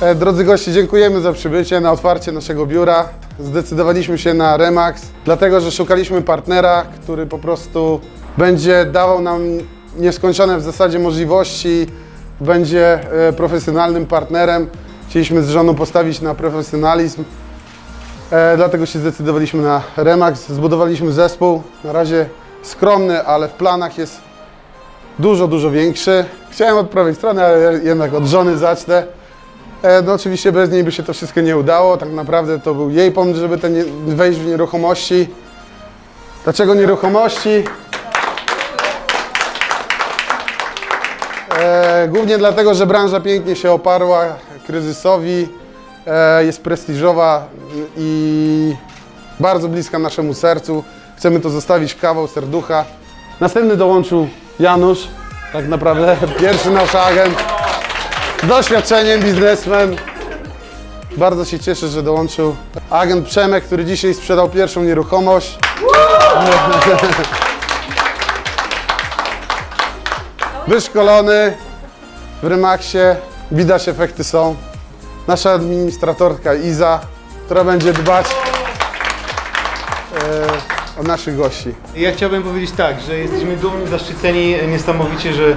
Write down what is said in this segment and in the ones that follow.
E, Drodzy goście, dziękujemy za przybycie na otwarcie naszego biura. Zdecydowaliśmy się na Remax, dlatego że szukaliśmy partnera, który po prostu będzie dawał nam nieskończone w zasadzie możliwości, będzie e, profesjonalnym partnerem. Chcieliśmy z żoną postawić na profesjonalizm, e, dlatego się zdecydowaliśmy na Remax. Zbudowaliśmy zespół, na razie skromny, ale w planach jest dużo, dużo większy. Chciałem od prawej strony, ale jednak od żony zacznę. E, No oczywiście bez niej by się to wszystko nie udało. Tak naprawdę to był jej pomysł, żeby ten wejść w nieruchomości. Dlaczego nieruchomości? E, głównie dlatego, że branża pięknie się oparła kryzysowi, e, jest prestiżowa i bardzo bliska naszemu sercu. Chcemy to zostawić kawał serducha. Następny dołączył Janusz, tak naprawdę pierwszy nasz agent doświadczeniem, biznesmen. Bardzo się cieszę, że dołączył agent Przemek, który dzisiaj sprzedał pierwszą nieruchomość. Wyszkolony w Remaxie, widać efekty są. Nasza administratorka Iza, która będzie dbać o naszych gości. Ja chciałbym powiedzieć tak, że jesteśmy dumni, zaszczyceni niesamowicie, że,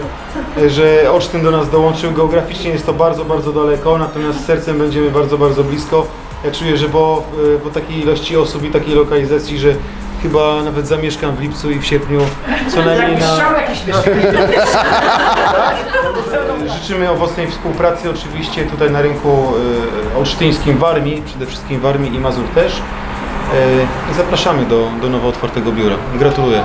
że Olsztyn do nas dołączył. Geograficznie jest to bardzo, bardzo daleko, natomiast sercem będziemy bardzo, bardzo blisko. Ja czuję, że po, po takiej ilości osób i takiej lokalizacji, że chyba nawet zamieszkam w lipcu i w sierpniu co najmniej na... Życzymy owocnej współpracy oczywiście tutaj na rynku e, olsztyńskim w Armii, przede wszystkim w Armii i Mazur też. E, zapraszamy do, do nowo otwartego biura. Gratuluję.